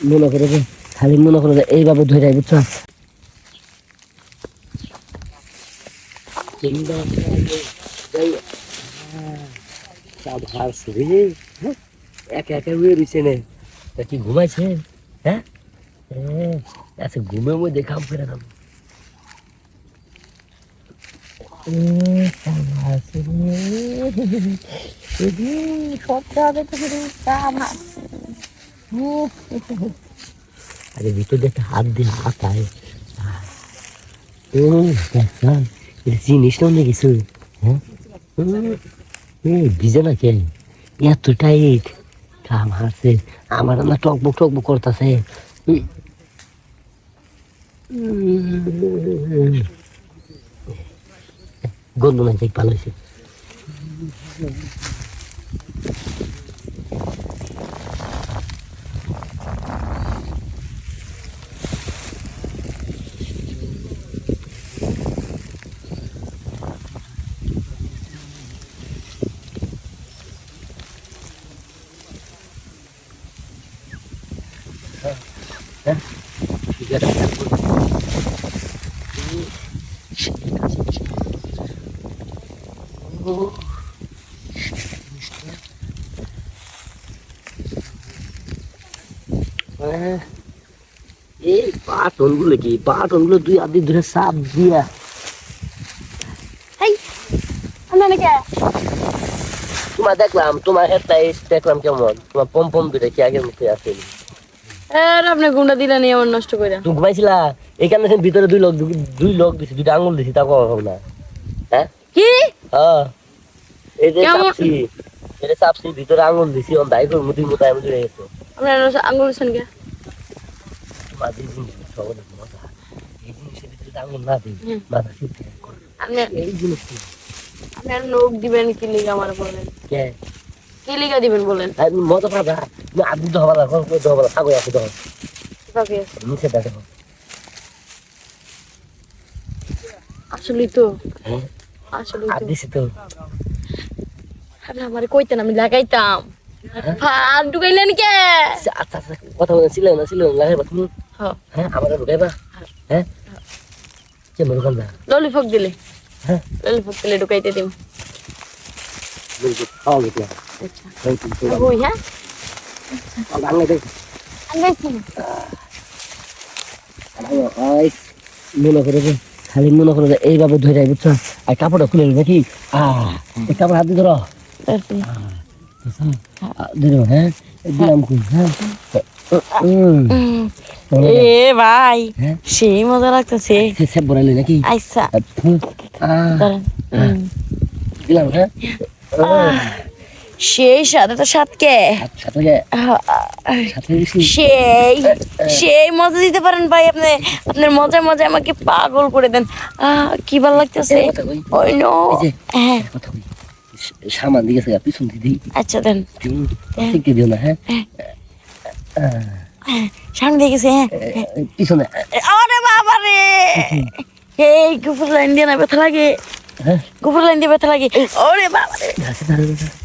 মনে করে যে খালি মনে করে যে এইভাবে ধরে যাই বুঝছ একা একা উয়ে রয়েছে নে তা কি ঘুমাইছে হ্যাঁ হ্যাঁ আচ্ছা দাম দিয়ে একটা হাত দিয়ে হাত আয় ও দেখা এটা জিনিস না অনেক কিছু? হ্যাঁ? ভিজে না কে এত টাইট কাম হারছে আমার না টকবক টকবক করতেছে। গন্ধ নাই ভালো হয়েছে। এই পাটনগুলো কি? পাটনগুলো দুই আদি ধরে সাপ দিয়া। তোমার দেখলাম তোমার হেডটা দেখলাম কেমন? তোমার পম পম দুটা কি আগের মতো আছে? এর আপনি গুন্ডা দিলেন এমন নষ্ট করে তুমি ঘুমাইছিলা? ভিতরে দুই লোক দুই লোক দিছি দুইটা আঙুল দিছি তা হবে না। হ্যাঁ? কি? হ্যাঁ। এই যে চাপছি এটা চাপছি ভিতরে আঙুল দিছি অন দাই করে মুদি মুতায় মুদি হয়ে গেছে। আপনার আঙ্গুল দিচ্ছেন কে? তোমার যে জিনিস সবার মজা। এই জিনিসের ভিতরে আঙুল না দিই মাথা শিখতে আপনি এই জিনিস কি? আপনার নোক দিবেন কি লিগা আমার বলেন? কে? কি লিগা দিবেন বলেন? মজা পাবা। তুমি আদি তো হবা ঘর করে হবা না আছে কীভাবে নিচে দেখো। আসলেই তো। হ্যাঁ? আসলেই তো। দিছি তো। আপনি আমার কইতেন আমি লাগাইতাম। ফান ঢুকাইলেন কে? আচ্ছা আচ্ছা আচ্ছা, কথা বলে ছিল না ছিল না লাগাইবা তুমি হ্যাঁ হ্যাঁ আমার ঢুকাইবা। হ্যাঁ? কেমন দোকান দা ললিপপ দিলে। হ্যাঁ? ললিপপ দিলে ঢুকাইতে দিম। খাওয়া গেছে আচ্ছা। হ্যাঁ? বাংলা দেখ মনে করে যে খালি মনে করে যে এইভাবে ধরে বুঝছ আর কাপড়টা খুলে নিবে কি কাপড় হাতে ধরো ধরো হ্যাঁ দিলাম খুব হ্যাঁ এ ভাই হ্যাঁ? সেই মজা লাগতেছে সে সব বড়াইলে নাকি আহ, দিলাম হ্যাঁ সেই সাথে তো সাতকে। গেছি সেই সেই মজা দিতে পারেন ভাই আপনি। আপনার মজায় মজায় আমাকে পাগল করে দেন। কি ভালো লাগতেছে। ওই নো। হ্যাঁ। সামান দিকে পিছন দিদি আচ্ছা দেন। দিও না হ্যাঁ? হ্যাঁ, সামনে দিয়ে গেছে হ্যাঁ। পিছনে। আরে বাবা রে! এই কুকুর লাইন দিয়ে না ব্যথা লাগে। হ্যাঁ। কুকুর লাইন দিয়ে ব্যথা লাগে। ওরে বাবা রে! গাছে দাঁড়িয়ে